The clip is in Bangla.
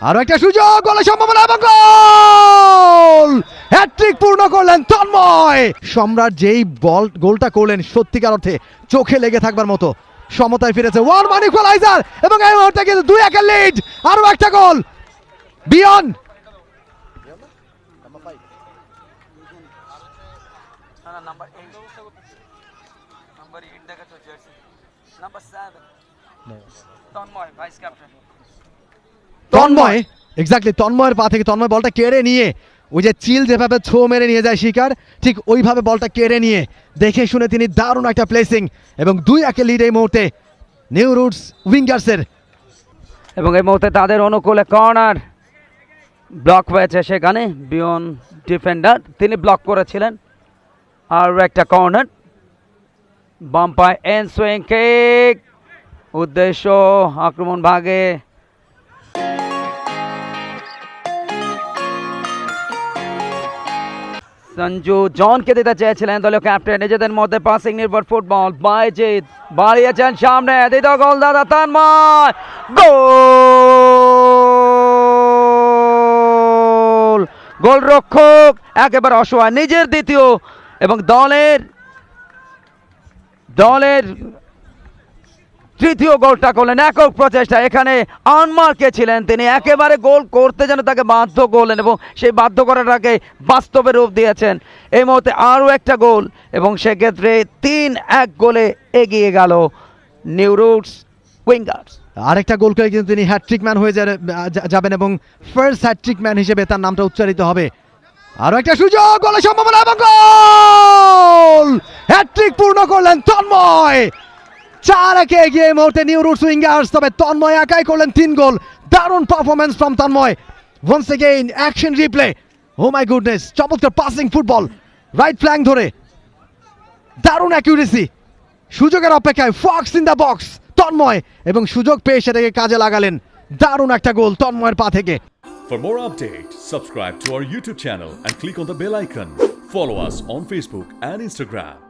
আরও একটা সুযোগ গোলের সম্ভাবনা এবং গোল! হ্যাট্রিক পূর্ণ করলেন তন্ময়। সম্রাট যেই বল, গোলটা করলেন সত্যিকার অর্থে চোখে লেগে থাকবার মতো। সমতায় ফিরেছে ওয়ান মান ইকুয়ালাইজার এবং এই মুহূর্তে কিন্তু দুই একের লিড আরও একটা goal. বিয়ন। Tanmoy vice captain Tanmoy exactly তন্ময়ের পা থেকে তন্ময় বলটা কেড়ে নিয়ে, ওই যে চিল যেভাবে ছো মেরে নিয়ে যায় শিকার, ঠিক ওইভাবে বলটা কেড়ে নিয়ে, দেখে শুনে তিনি দারুণ একটা প্লেসিং এবং দুই একে লিড এই মুহূর্তে নিউ রুটস উইঙ্গার্সের এবং এই মুহূর্তে তাদের অনুকূলে কর্নার ব্লক হয়েছে সেখানে বিয়ন ডিফেন্ডার তিনি ব্লক করেছিলেন। আর একটা কর্নার বাম্পায় এন সুইং কেক উদ্দেশ্য আক্রমণ ভাগে সঞ্জু জনকে দিতে চেয়েছিলেন দলীয় ক্যাপ্টেন। নিজেদের মধ্যে পাসিং নির্ভর ফুটবল বাইজিৎ বাড়িয়েছেন সামনে। দ্বিতীয় গোল, দাদা তন্ময়। গোল! গোলরক্ষক, একেবারে অসহায়। নিজের দ্বিতীয় এবং দলের দলের তৃতীয় গোলটা করলেন, একক প্রচেষ্টা। এখানে আনমার্কে ছিলেন তিনি, একেবারে গোল করতে যেন তাকে বাধ্য করলেন এবং সেই বাধ্য করাটাকে বাস্তবে রূপ দিয়েছেন। এই মুহূর্তে আরও একটা গোল এবং সেক্ষেত্রে তিন এক গোলে এগিয়ে গেল নিউ রুটস উইঙ্গার্স। আরেকটা গোল করে কিন্তু তিনি হ্যাট্রিক ম্যান হয়ে যাবেন এবং ফার্স্ট হ্যাট্রিক ম্যান হিসেবে তার নামটা উচ্চারিত হবে। আরও একটা সুযোগ, গোলের সম্ভাবনা এবং গোল! হ্যাট্রিক পূর্ণ করলেন তন্ময়। চার একে এগিয়ে এই মুহূর্তে নিউ রুটস উইঙ্গার্স তবে তন্ময় একাই করলেন তিন গোল। দারুণ performance from Tanmoy. Once again action replay oh my goodness চমৎকার পাসিং ফুটবল রাইট ফ্ল্যাঙ্ক ধরে। দারুণ অ্যাকিউরেসি সুযোগের অপেক্ষায় fox in the box Tanmoy. এবং সুযোগ পেয়ে সেটাকে কাজে লাগালেন। দারুণ একটা গোল তন্ময়ের পা থেকে। For more updates, subscribe to our YouTube channel and click on the bell icon. Follow us on Facebook and Instagram.